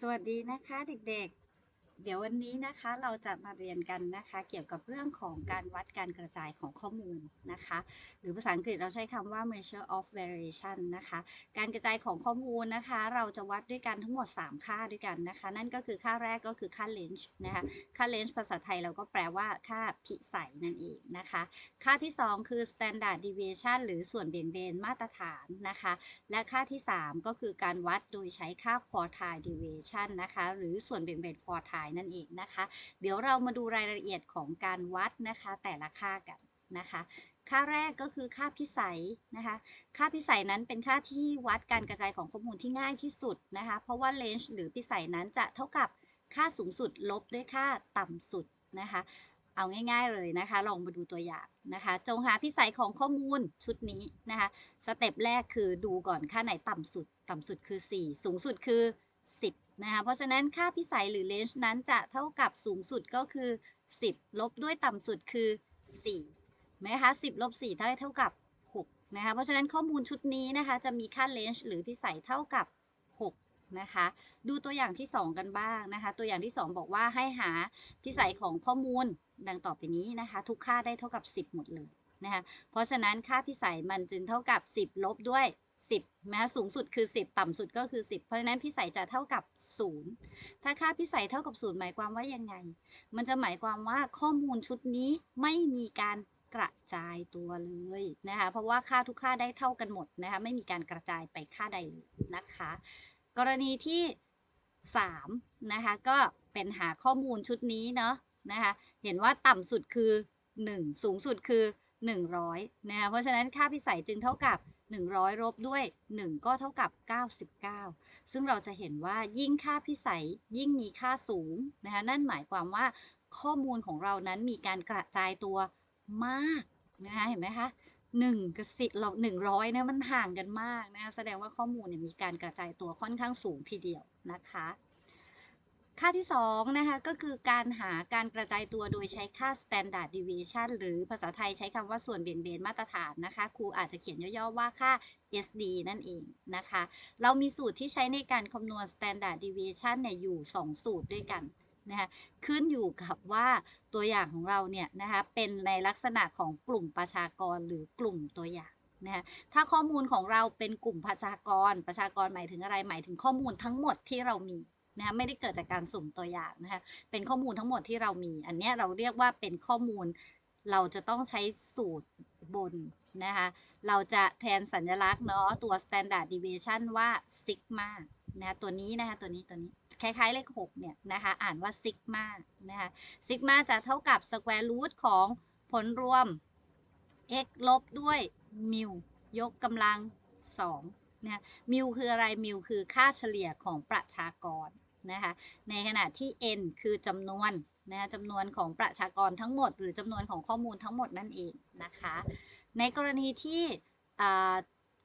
สวัสดีนะคะเด็กๆ เดี๋ยววันนี้นะคะเราจะมาเรียนกันนะคะ เกี่ยวกับเรื่องของการวัดการกระจายของข้อมูลนะคะ หรือภาษาอังกฤษเราใช้คำว่า measure of variation นะคะ การกระจายของข้อมูลนะคะ เราจะวัดด้วยกันทั้งหมด 3 ค่าด้วยกันนะคะ นั่นก็คือค่าแรกก็คือค่า range นะคะค่า range ภาษาไทยเราก็แปลว่าค่าพิสัยนั่นเองนะคะ ค่าที่ 2 คือ standard deviation หรือส่วนเบี่ยงเบนมาตรฐานนะคะ และค่าที่ 3 ก็คือการวัดโดยใช้ค่า quartile deviation นะคะ หรือส่วนเบี่ยงเบน quartile นั่นเองนะคะ เดี๋ยวเรามาดูรายละเอียดของการวัดนะคะ แต่ละค่ากันนะคะ ค่าแรกก็คือค่าพิสัยนะคะ ค่าพิสัยนั้นเป็นค่าที่วัดการกระจายของข้อมูลที่ง่ายที่สุดนะคะ เพราะว่า range หรือพิสัยนั้นจะเท่ากับค่าสูงสุดลบด้วยค่าต่ำสุดนะคะ เอาง่าย ๆเลยนะคะ ลองมาดูตัวอย่างนะคะ จงหาพิสัยของข้อมูลชุดนี้นะคะ สเต็ปแรกคือดูก่อนค่าไหนต่ำสุด ต่ำสุดคือ 4 สูงสุดคือ 10 นะคะเพราะฉะนั้นค่าพิสัยหรือ range นั้นจะเท่ากับสูงสุดก็คือ 10 ลบด้วยต่ำสุดคือ4ไหมคะ10ลบ4เท่าเท่ากับ6นะคะเพราะฉะนั้นข้อมูลชุดนี้นะคะจะมีค่า range หรือพิสัยเท่ากับ6นะคะดูตัวอย่างที่ 2 กันบ้างนะคะตัวอย่างที่ 2 บอกว่าให้หาพิสัยของข้อมูลดังต่อไปนี้นะคะทุกค่าได้เท่ากับ 10 หมดเลยนะคะเพราะฉะนั้นค่าพิสัยมันจึงเท่ากับ 10 ลบด้วย 10นะสูงสุดคือ 10 ต่ำสุดก็คือ 10 เพราะฉะนั้นพิสัยจะเท่ากับ 0 ถ้าค่าพิสัยเท่ากับ 0 หมายความว่ายังไง มันจะหมายความว่าข้อมูลชุดนี้ไม่มีการกระจายตัวเลยนะคะ เพราะว่าค่าทุกค่าได้เท่ากันหมดนะคะ ไม่มีการกระจายไปค่าใดเลยนะคะ กรณีที่ 3 นะคะ ก็เป็นหาข้อมูลชุดนี้เนาะนะคะ เห็นว่าต่ำสุดคือ 1 สูงสุดคือ 100นะคะ เพราะฉะนั้นค่าพิสัยจึงเท่ากับ 100 ลบด้วย 1 ก็เท่ากับ 99 ซึ่งเราจะเห็นว่ายิ่งค่าพิสัยยิ่งมีค่าสูงนะคะนั่นหมายความว่าข้อมูลของเรานั้นมีการกระจายตัวมากนะคะเห็นไหมคะ1กับ10เรา100เนี่ยมันห่างกันมากนะะแสดงว่าข้อมูลเนี่ยมีการกระจายตัวค่อนข้างสูงทีเดียวนะคะ ค่าที่2นะคะก็คือการหาการกระจายตัวโดยใช้ค่า standard deviation หรือภาษาไทยใช้คำว่าส่วนเบี่ยงเบนมาตรฐานนะคะ ครูอาจจะเขียนย่อๆว่าค่า SD นั่นเองนะคะ เรามีสูตรที่ใช้ในการคำนวณ standard deviation เนี่ยอยู่ 2 สูตรด้วยกันนะคะขึ้นอยู่กับว่าตัวอย่างของเราเนี่ยนะคะเป็นในลักษณะของกลุ่มประชากรหรือกลุ่มตัวอย่างนะคะถ้าข้อมูลของเราเป็นกลุ่มประชากร ประชากรหมายถึงอะไรหมายถึงข้อมูลทั้งหมดที่เรามี นะคะไม่ได้เกิดจากการสุ่มตัวอย่างนะคะเป็นข้อมูลทั้งหมดที่เรามี อันนี้เราเรียกว่าเป็นข้อมูลเราจะต้องใช้สูตรบนนะคะเราจะแทนสัญลักษณ์เนาะตัว standard deviation ว่า sigma นะตัวนี้นะคะตัวนี้ตัวนี้คล้ายๆเลข6เนี่ยนะคะอ่านว่าซิกมานะคะซิกมาจะเท่ากับสแควร์รูทของผลรวม x ลบด้วยมิวยกกำลัง2 นะมิวคืออะไรมิวคือค่าเฉลี่ยของประชากรนะคะในขณะที่ n คือจำนวนนะคะจำนวนของประชากรทั้งหมด หรือจำนวนของข้อมูลทั้งหมดนั่นเองนะคะในกรณีที่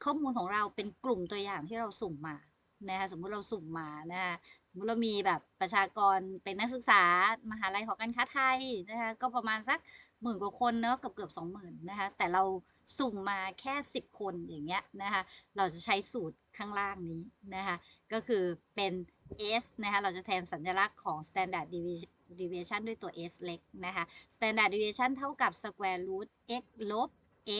ข้อมูลของเราเป็นกลุ่มตัวอย่างที่เราสุ่มมานะคะสมมุติเราสุ่มมานะคะสมมติเรามีแบบประชากรเป็นนักศึกษามหาลัยหอการค้าไทยนะคะก็ประมาณสักหมื่นกว่าคนเนอะเกือบเกือบสองหมื่นนะคะแต่เรา สุ่มมาแค่ 10 คนอย่างเงี้ยนะคะ เราจะใช้สูตรข้างล่างนี้นะคะ ก็คือเป็น s นะคะ เราจะแทนสัญลักษณ์ของ standard deviation ด้วยตัว s เล็กนะคะ standard deviation เท่ากับ square root x ลบ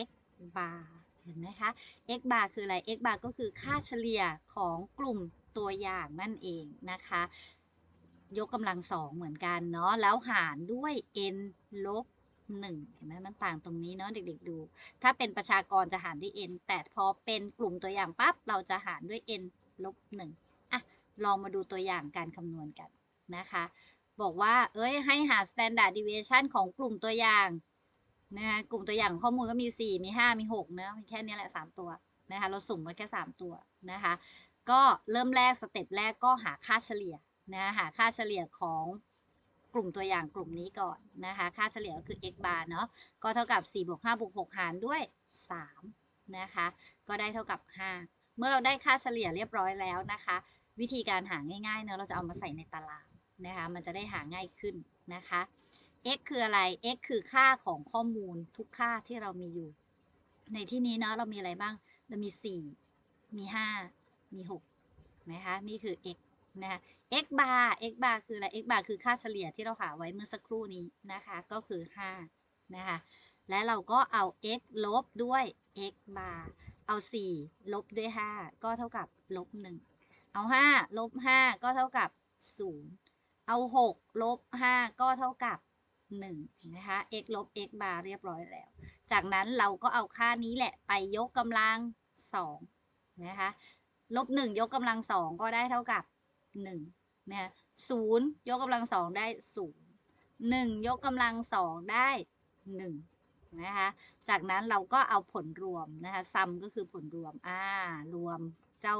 x bar เห็นไหมคะ x bar คืออะไร x bar ก็คือค่าเฉลี่ยของกลุ่มตัวอย่างนั่นเองนะคะ ยกกำลังสองเหมือนกันเนาะ แล้วหารด้วย n ลบ 1เห็นไหมมันต่างตรงนี้เนาะเด็กๆดู ถ้าเป็นประชากรจะหารด้วย n แต่พอเป็นกลุ่มตัวอย่างปั๊บเราจะหารด้วย n ลบ1อะลองมาดูตัวอย่างการคำนวณกันนะคะ บอกว่าเอ้ยให้หา standard deviation ของกลุ่มตัวอย่างนะคะกลุ่มตัวอย่างข้อมูลก็มี 4 มี 5 มี6เนะมีแค่นี้แหละ 3 ตัวนะคะเราสุ่มไว้แค่ 3 ตัวนะคะก็เริ่มแรกสเต็ปแรกก็หาค่าเฉลี่ยนะหาค่าเฉลี่ยของ กลุ่มตัวอย่างกลุ่มนี้ก่อนนะคะ ค่าเฉลี่ยก็คือ x bar เนาะก็เท่ากับ 4 บวก 5 บวก 6 หารด้วย 3 นะคะ ก็ได้เท่ากับ 5 เมื่อเราได้ค่าเฉลี่ยเรียบร้อยแล้วนะคะ วิธีการหาง่ายๆเนาะเราจะเอามาใส่ในตารางนะคะ มันจะได้หาง่ายขึ้นนะคะ x คืออะไร x คือค่าของข้อมูลทุกค่าที่เรามีอยู่ ในที่นี้เนาะเรามีอะไรบ้าง เรามี 4 มี 5 มี6นะคะ นี่คือ x นะคะ x bar x bar คืออะไร x bar คือค่าเฉลี่ยที่เราหาไว้เมื่อสักครู่นี้นะคะ ก็คือ 5 นะคะ และเราก็เอา x ลบด้วย x bar เอา 4 ลบด้วย 5 ก็เท่ากับลบ 1 เอา 5 ลบ 5 ก็เท่ากับ 0 เอา 6 ลบ 5 ก็เท่ากับ 1 นะคะ x ลบ x bar เรียบร้อยแล้ว จากนั้นเราก็เอาค่านี้แหละไปยกกำลัง2นะคะ ลบ 1 ยกกำลัง 2 ก็ได้เท่ากับ 1นะคะศูนย์ยกกำลัง2ได้0 1ยกกำลัง2ได้1นะคะจากนั้นเราก็เอาผลรวมนะคะซัมก็คือผลรวมอ่ารวมเจ้า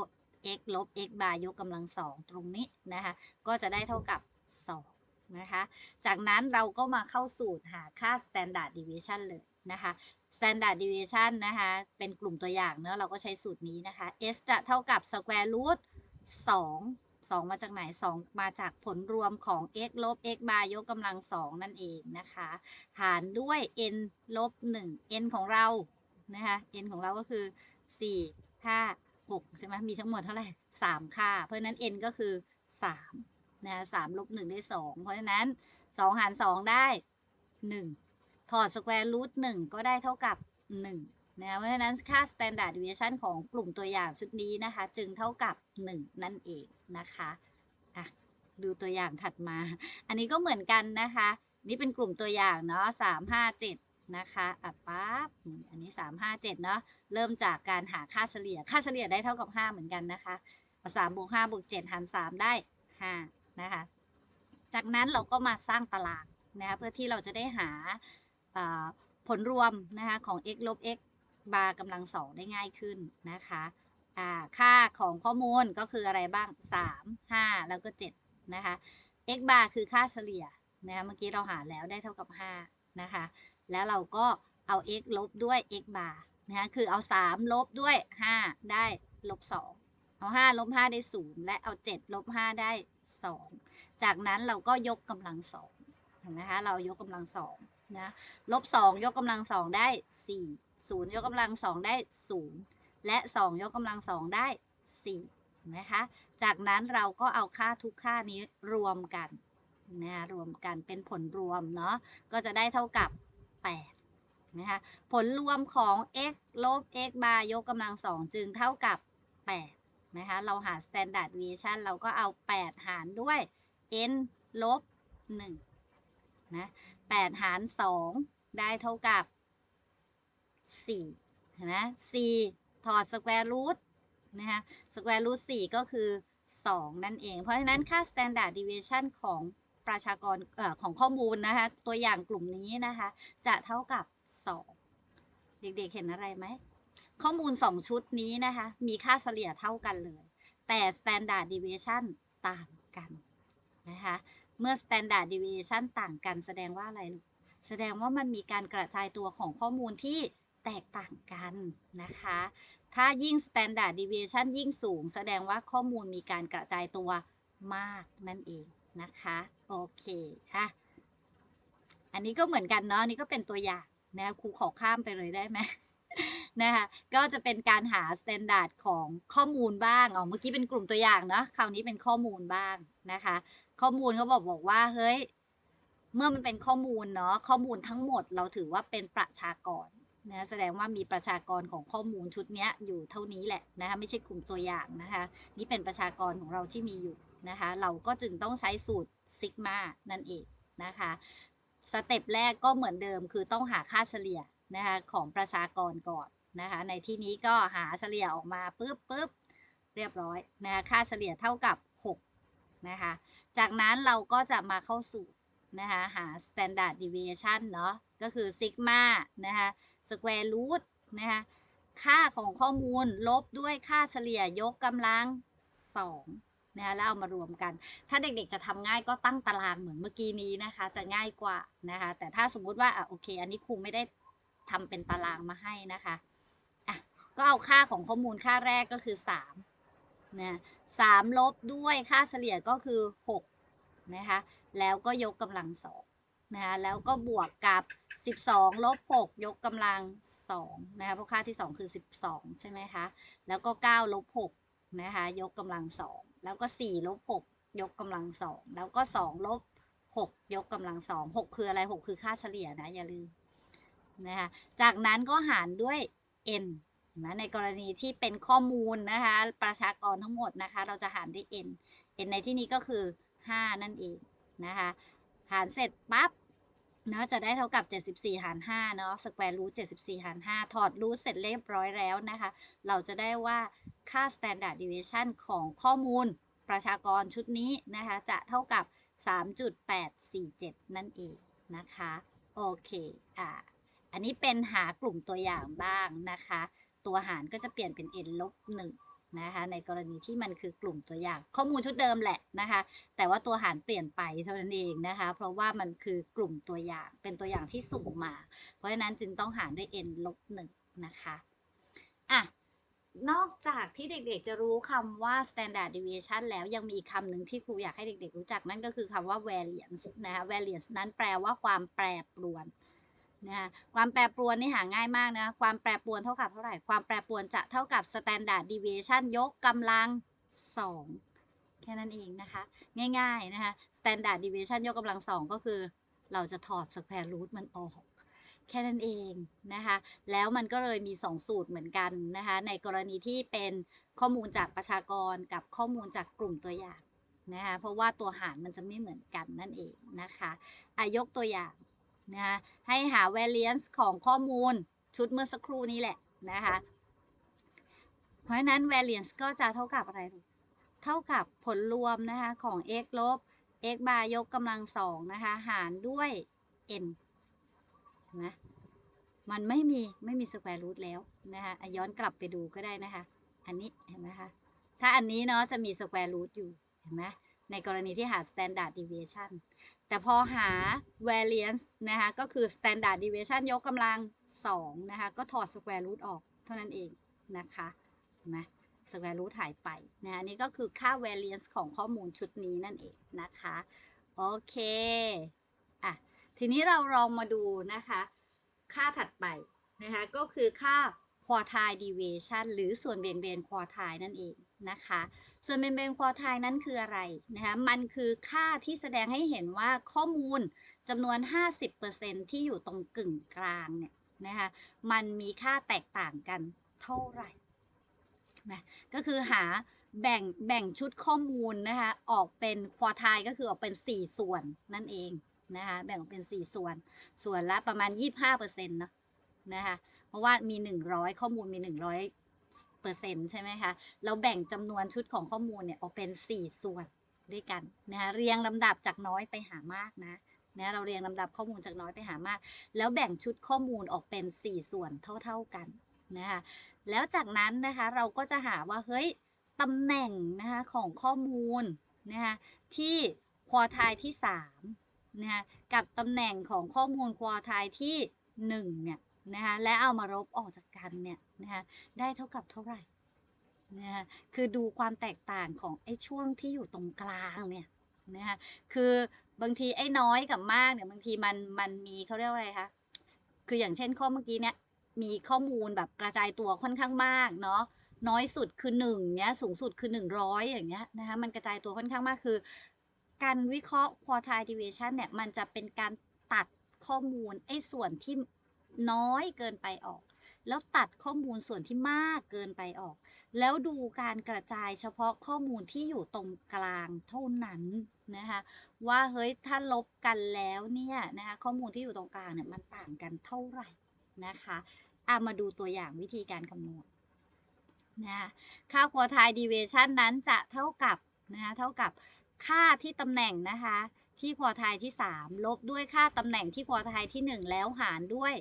x ลบ x bar ยกกำลัง2ตรงนี้นะคะก็จะได้เท่ากับ 2 นะคะ จากนั้นเราก็มาเข้าสูตรหาค่า standard deviation เลยนะคะ standard deviation นะคะเป็นกลุ่มตัวอย่างเนอะเราก็ใช้สูตรนี้นะคะ s จะเท่ากับ square root 2 2 มาจากไหน 2 มาจากผลรวมของ x ลบ x bar ยกกำลัง 2 นั่นเองนะคะ หารด้วย n ลบ 1 n ของเรา นะคะ n ของเราก็คือ 4 5 6 ใช่ไหมมีทั้งหมดเท่าไหร่ 3 ค่า เพราะฉะนั้น n ก็คือ 3 นะคะ3ลบ1ได้ 2 เพราะฉะนั้น 2 หาร 2 ได้ 1 ถอดสแควร์รูท1ก็ได้เท่ากับ 1 นะเพราะฉะนั้นค่า standard deviation ของกลุ่มตัวอย่างชุดนี้นะคะ จึงเท่ากับ 1 นั่นเองนะคะอะดูตัวอย่างถัดมา อันนี้ก็เหมือนกันนะคะ นี่เป็นกลุ่มตัวอย่างเนาะ3 5 7นะคะอะปั๊บอันนี้3 5 7เนาะเริ่มจากการหาค่าเฉลี่ย ค่าเฉลี่ยได้เท่ากับ5เหมือนกันนะคะสามบวกห้าบวกเจ็ดหารสามได้5นะคะ จากนั้นเราก็มาสร้างตารางนะคะเพื่อที่เราจะได้หาอ่าผลรวมนะคะของ x ลบ x บาร์กำลังสองได้ง่ายขึ้นนะคะอ่าค่าของข้อมูลก็คืออะไรบ้าง 3 5 แล้วก็ 7 นะคะ x bar คือค่าเฉลี่ยนะคะเมื่อกี้เราหาแล้วได้เท่ากับ 5 นะคะ แล้วเราก็เอา x ลบด้วย x bar นะคะคือเอา 3 ลบด้วย 5 ได้ลบ 2 เอา 5 ลบ 5 ได้ 0 และเอา 7 ลบ 5 ได้ 2 จากนั้นเราก็ยกกำลังสองนะคะเรายกกำลังสองนะลบ 2 ยกกำลังสองได้ 4 0 ยกกำลังสองได้ 0 และ 2 ยกกำลังสองได้4นะคะ จากนั้นเราก็เอาค่าทุกค่านี้รวมกันนะรวมกันเป็นผลรวมเนาะ ก็จะได้เท่ากับ 8 นะคะ ผลรวมของ x ลบ x bar ยกกำลังสองจึงเท่ากับ 8 นะคะ เราหา standard deviation เราก็เอา 8 หารด้วย n ลบ1นะ8หาร 2 ได้เท่ากับ 4นะ4ถอด square root นะคะ square root 4ก็คือ2นั่นเอง เพราะฉะนั้นค่า standard deviation ของประชากรเอ่อของข้อมูลนะคะ ตัวอย่างกลุ่มนี้นะคะ จะเท่ากับ 2 เด็กๆเห็นอะไรไหม ข้อมูล 2 ชุดนี้นะคะ มีค่าเฉลี่ยเท่ากันเลย แต่ standard deviation ต่างกันนะคะ เมื่อ standard deviation ต่างกันแสดงว่าอะไร แสดงว่ามันมีการกระจายตัวของข้อมูลที่ แตกต่างกันนะคะ ถ้ายิ่ง standard deviation ยิ่งสูง แสดงว่าข้อมูลมีการกระจายตัวมากนั่นเองนะคะ โอเคค่ะอันนี้ก็เหมือนกันเนาะอันนี้ก็เป็นตัวอย่างนะครูขอข้ามไปเลยได้ไหมนะคะก็จะเป็นการหา standard ของข้อมูลบ้างอ๋อเมื่อกี้เป็นกลุ่มตัวอย่างเนาะคราวนี้เป็นข้อมูลบ้างนะคะ ข้อมูลเขาบอกบอกว่าเฮ้ยเมื่อมันเป็นข้อมูลเนาะข้อมูลทั้งหมดเราถือว่าเป็นประชากร นะแสดงว่ามีประชากรของข้อมูลชุดนี้อยู่เท่านี้แหละนะคะไม่ใช่กลุ่มตัวอย่างนะคะนี่เป็นประชากรของเราที่มีอยู่นะคะเราก็จึงต้องใช้สูตรซิกมานั่นเองนะคะสเต็ปแรกก็เหมือนเดิมคือต้องหาค่าเฉลี่ยนะคะของประชากรก่อนนะคะในที่นี้ก็หาเฉลี่ยออกมาปุ๊บปุ๊บเรียบร้อยนะคะค่าเฉลี่ยเท่ากับ6นะคะจากนั้นเราก็จะมาเข้าสูตรนะคะหา standard deviation เนาะก็คือ sigma นะคะ square root นะคะค่าของข้อมูลลบด้วยค่าเฉลี่ยยกกำลัง2นะคะแล้วเอามารวมกัน ถ้าเด็กๆจะทำง่ายก็ตั้งตารางเหมือนเมื่อกี้นี้นะคะ จะง่ายกว่านะคะ แต่ถ้าสมมุติว่าอะโอเค อันนี้ครูไม่ได้ทำเป็นตารางมาให้นะคะอะก็เอาค่าของข้อมูลค่าแรกก็คือ3นะสามลบด้วยค่าเฉลี่ยก็คือ6นะคะ แล้วก็ยกกำลังสอง นะคะแล้วก็บวกกับ 12 ลบ 6 ยกกำลัง2นะคะเพราะค่าที่ 2 คือ 12 ใช่ไหมคะ แล้วก็ 9 ลบ 6 นะคะ ยกกำลังสองแล้วก็สี่ลบหกยกกำลังสองแล้วก็สองลบหกยกกำลังสองหกคืออะไรหกคือค่าเฉลี่ยนะ อย่าลืมนะคะ จากนั้นก็หารด้วย n นะในกรณีที่เป็นข้อมูลนะคะ ประชากรทั้งหมดนะคะ เราจะหารด้วย n n ในที่นี้ก็คือ 5 นั่นเองนะคะ หารเสร็จปั๊บเนาะจะได้เท่ากับ 74 หาร5เนาะสแควร์รูท74 หาร 5 ถอดรูทเสร็จเรียบร้อยแล้วนะคะ เราจะได้ว่าค่า standard deviation ของข้อมูลประชากรชุดนี้นะคะ จะเท่ากับ 3.847 นั่นเองนะคะ โอเค อ่า อันนี้เป็นหากลุ่มตัวอย่างบ้างนะคะ ตัวหารก็จะเปลี่ยนเป็น n ลบ1 นะคะ ในกรณีที่มันคือกลุ่มตัวอย่าง ข้อมูลชุดเดิมแหละนะคะ แต่ว่าตัวหารเปลี่ยนไปเท่านั้นเองนะคะ เพราะว่ามันคือกลุ่มตัวอย่าง เป็นตัวอย่างที่สุ่มมา เพราะฉะนั้นจึงต้องหารด้วย n ลบ1นะคะอะนอกจากที่เด็กๆจะรู้คำว่า standard deviation แล้วยังมีคำหนึ่งที่ครูอยากให้เด็กๆรู้จักนั่นก็คือคำว่า variance นะคะ variance นั้นแปลว่าความแปรปรวน นะคะความแปรปรวนนี่หาง่ายมากนะความแปรปรวนเท่ากับเท่าไหร่ ความแปรปรวนจะเท่ากับ standard deviation ยกกำลัง 2 แค่นั้นเองนะคะ ง่ายๆนะคะ standard deviation ยกกำลัง 2 ก็คือ เราจะถอด square root มันออกแค่นั้นเองนะคะ แล้วมันก็เลยมี 2 สูตรเหมือนกันนะคะ ในกรณีที่เป็นข้อมูลจากประชากรกับข้อมูลจากกลุ่มตัวอย่างนะคะ เพราะว่าตัวหารมันจะไม่เหมือนกันนั่นเองนะคะอายกตัวอย่าง นะคะให้หา variance ของข้อมูลชุดเมื่อสักครู่นี้แหละนะคะเพราะฉะนั้น variance ก็จะเท่ากับอะไร เท่ากับผลรวมนะคะของ x ลบ x bar ยกกำลังสองนะคะหารด้วย n นะมันไม่มีไม่มีสแควร์รูทแล้วนะคะอะย้อนกลับไปดูก็ได้นะคะ อันนี้เห็นไหมคะ ถ้าอันนี้เนาะจะมีสแควร์รูทอยู่ เห็นไหมในกรณีที่หา standard deviation แต่พอหา variance นะคะก็คือ standard deviation ยกกำลัง2นะคะก็ถอด square root ออกเท่านั้นเองนะคะเห็นไหม square root หายไปนะอันนี้ก็คือค่า variance ของข้อมูลชุดนี้นั่นเองนะคะโอเคอะทีนี้เราลองมาดูนะคะ ค่าถัดไปนะคะก็คือค่า quartile deviation หรือส่วนเบี่ยงเบน quartile นั่นเอง นะคะ ส่วนเบี่ยงเบน quartile นั้นคืออะไรนะคะ มันคือค่าที่แสดงให้เห็นว่าข้อมูลจำนวน 50%ที่อยู่ตรงกึ่งกลางเนี่ยนะคะ มันมีค่าแตกต่างกันเท่าไหร่นะก็คือหาแบ่งแบ่งชุดข้อมูลนะคะออกเป็น quartile ก็คือออกเป็น 4 ส่วนนั่นเองนะคะแบ่งออกเป็น 4 ส่วน ส่วนละประมาณ 25%เนาะนะคะเพราะว่ามี 100 ข้อมูลมี 100 เปอร์เซ็นต์ใช่ไหมคะเราแบ่งจำนวนชุดของข้อมูลเนี่ยออกเป็น 4 ส่วนด้วยกันนะคะเรียงลำดับจากน้อยไปหามากนะนะเราเรียงลำดับข้อมูลจากน้อยไปหามาก แล้วแบ่งชุดข้อมูลออกเป็น 4 ส่วนเท่า ๆกันนะคะแล้วจากนั้นนะคะเราก็จะหาว่าเฮ้ยตำแหน่งนะคะของข้อมูลนะคะที่ควอไทายที่3นะคะกับตำแหน่งของข้อมูลควอไทายที่1เนี่ย นะคะและเอามารบออกจากกันเนี่ยนะคะได้เท่ากับเท่าไหร่นะคะคือดูความแตกต่างของไอ้ช่วงที่อยู่ตรงกลางเนี่ยนะคะคือบางทีไอ้น้อยกับมากเนี่ยบางทีมันมันมีเขาเรียกว่าอะไรคะคืออย่างเช่นข้อเมื่อกี้เนี่ยมีข้อมูลแบบกระจายตัวค่อนข้างมากเนาะน้อยสุดคือ1เนี้ยสูงสุดคือ 100 อย่างเงี้ยนะคะมันกระจายตัวค่อนข้างมากคือ การวิเคราะห์ quartile deviation เนี่ยมันจะเป็นการตัดข้อมูลไอ้ส่วนที่ น้อยเกินไปออก แล้วตัดข้อมูลส่วนที่มากเกินไปออก แล้วดูการกระจายเฉพาะข้อมูลที่อยู่ตรงกลางเท่านั้นนะคะว่าเฮ้ยถ้าลบกันแล้วเนี่ยนะคะข้อมูลที่อยู่ตรงกลางเนี่ยมันต่างกันเท่าไหร่นะคะอามาดูตัวอย่างวิธีการคำนวณนะคะค่า quartile deviation นั้นจะเท่ากับนะคะเท่ากับค่าที่ตำแหน่งนะคะที่ควอไทายที่ 3 ลบด้วยค่าตำแหน่งที่ควอไทายที่ 1 แล้วหารด้วย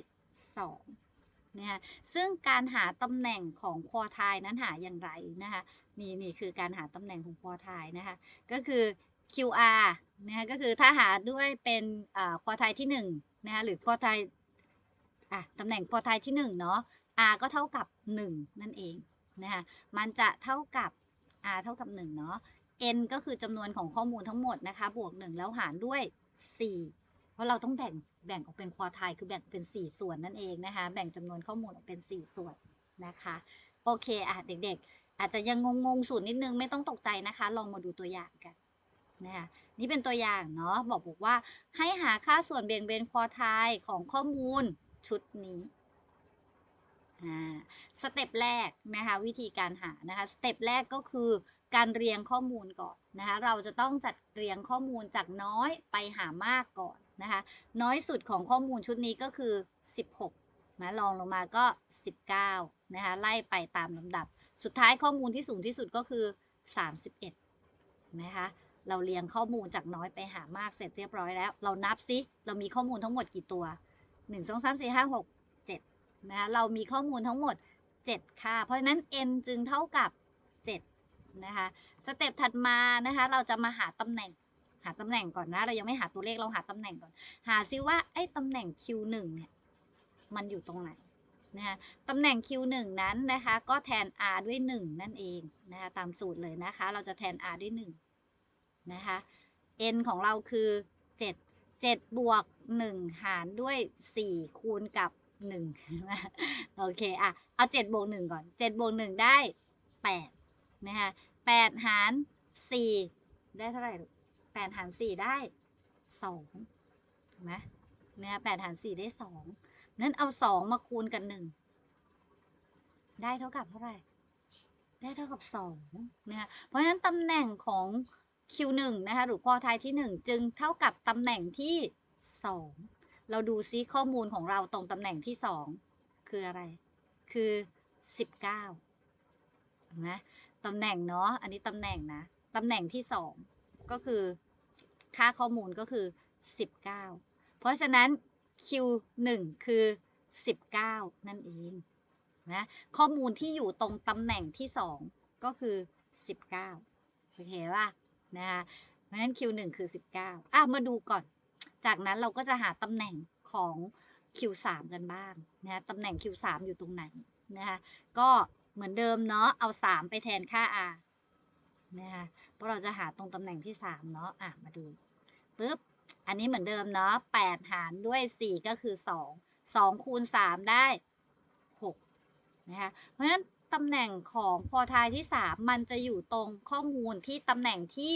2นะคะซึ่งการหาตำแหน่งของควอไทายนั้นหาอย่างไรนะคะนี่นี่คือการหาตำแหน่งของควอไทายนะคะก็คือ QR นะคะก็คือถ้าหาด้วยเป็นควอไทายที่1นะคะหรือควอไทายอะตำแหน่งควอไทายที่1เนาะ R ก็เท่ากับ 1 นั่นเองนะคะมันจะเท่ากับ R เท่ากับ1เนาะ n ก็คือจำนวนของข้อมูลทั้งหมดนะคะบวก 1 แล้วหารด้วย 4 เพราะเราต้องแบ่งแบ่งออกเป็นควอไทคือแบ่งเป็น 4 ส่วนนั่นเองนะคะ แบ่งจำนวนข้อมูลออกเป็น 4 ส่วนนะคะ โอเคอะเด็กๆ อาจจะยังงงๆสูตรนิดนึงไม่ต้องตกใจนะคะ ลองมาดูตัวอย่างกันนะคะนี่เป็นตัวอย่างเนาะบอกบอกว่าให้หาค่าส่วนเบี่ยงเบนควอไทายของข้อมูลชุดนี้อ่าสเต็ปแรกนะคะวิธีการหานะคะสเต็ปแรกก็คือการเรียงข้อมูลก่อนนะคะเราจะต้องจัดเรียงข้อมูลจากน้อยไปหามากก่อน นะคะ น้อยสุดของข้อมูลชุดนี้ก็คือ 16นะลองลงมาก็ 19 นะคะ ไล่ไปตามลำดับ สุดท้ายข้อมูลที่สูงที่สุดก็คือ 31 นะคะ เราเรียงข้อมูลจากน้อยไปหามากเสร็จเรียบร้อยแล้ว เรานับซิ เรามีข้อมูลทั้งหมดกี่ตัว 1 2 3 4 5 6 7 นะคะ เรามีข้อมูลทั้งหมด 7 ค่าเพราะฉะนั้น n จึงเท่ากับ 7 นะคะ สเต็ปถัดมานะคะ เราจะมาหาตำแหน่ง หาตำแหน่งก่อนนะ เรายังไม่หาตัวเลขเราหาตำแหน่งก่อน หาซิว่าไอ้ตำแหน่ง Q1 เนี่ยมันอยู่ตรงไหนนะคะตำแหน่ง Q1 นั้นนะคะ ก็แทน R ด้วย 1 นั่นเองนะคะตามสูตรเลยนะคะ เราจะแทน R ด้วย1นะคะ n ของเราคือ 7 7 บวก 1 หารด้วย 4 คูณกับ 1 โอเคอะเอา 7 บวก 1 ก่อน 7 บวก 1 ได้ 8 นะคะ8หาร 4 ได้เท่าไหร่ลูก 8หาร4ได้2ถูกไหมเนี่ย8หาร4ได้2นั้นเอา2มาคูณกัน1ได้เท่ากับเท่าไหร่ ได้เท่ากับ2นะคะเพราะฉะนั้นตำแหน่งของ Q1 นะคะหรือควอไทายที่ 1 จึงเท่ากับตำแหน่งที่ 2 เราดูซิข้อมูลของเราตรงตำแหน่งที่ 2 คืออะไร คือ 19เห็นไหมตำแหน่งเนาะอันนี้ตำแหน่งนะตำแหน่งที่ 2 ก็คือ ค่าข้อมูลก็คือ 19 เพราะฉะนั้น Q1 คือ 19 นั่นเองนะข้อมูลที่อยู่ตรงตำแหน่งที่ 2 ก็คือ 19 โอเคป่ะนะคะเพราะฉะนั้น Q1 คือ 19 อะ มาดูก่อน จากนั้นเราก็จะหาตำแหน่งของ Q3 กันบ้างนะตำแหน่ง Q3 อยู่ตรงไหนนะคะก็เหมือนเดิมเนาะเอา 3 ไปแทนค่า R นะคะเพราะเราจะหาตรงตำแหน่งที่ 3 เนาะอะ มาดู ปึ๊บ อันนี้เหมือนเดิมเนาะ8หารด้วย4ก็คือ2 2คูณ3ได้6นะคะ เพราะฉะนั้นตำแหน่งของพอทายที่3มันจะอยู่ตรงข้อมูลที่ตำแหน่งที่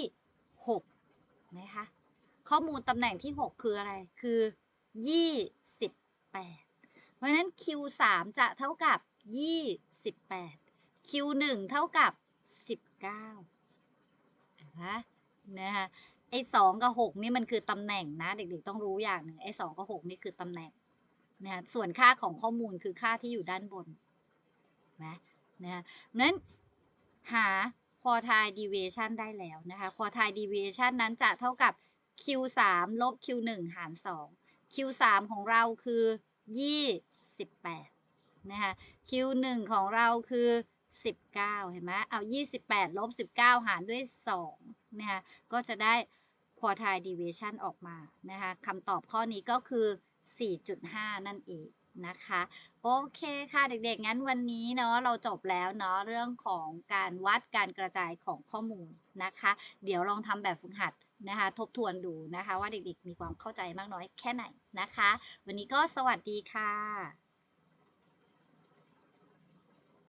6นะคะ ข้อมูลตำแหน่งที่6คืออะไร คือ28เพราะฉะนั้น Q3 จะเท่ากับ 28 Q1 เท่ากับ 19นะคะนะคะ ไอ้สองกับหกนี่มันคือตำแหน่งนะ เด็กๆต้องรู้อย่างหนึ่งไอ้สองกับหกนี่คือตำแหน่งนะส่วนค่าของข้อมูลคือค่าที่อยู่ด้านบนนะนะนั้นหา quartile deviation ได้แล้วนะคะ quartile deviation นั้นจะเท่ากับ q 3 ลบ q 1 หาร 2 q 3 ของเราคือ 28 นะคะ q 1 ของเราคือ 19 เห็นไหมเอา 28 ลบ 19 หารด้วย2นะคะ ก็จะได้ quartile deviation ออกมานะคะคำตอบข้อนี้ก็คือ 4.5 นั่นเองนะคะ โอเคค่ะเด็กๆ งั้นวันนี้เนาะเราจบแล้วเนาะเรื่องของการวัดการกระจายของข้อมูลนะคะ เดี๋ยวลองทำแบบฝึกหัดนะคะ ทบทวนดูนะคะ ว่าเด็กๆ มีความเข้าใจมากน้อยแค่ไหนนะคะ วันนี้ก็สวัสดีค่ะ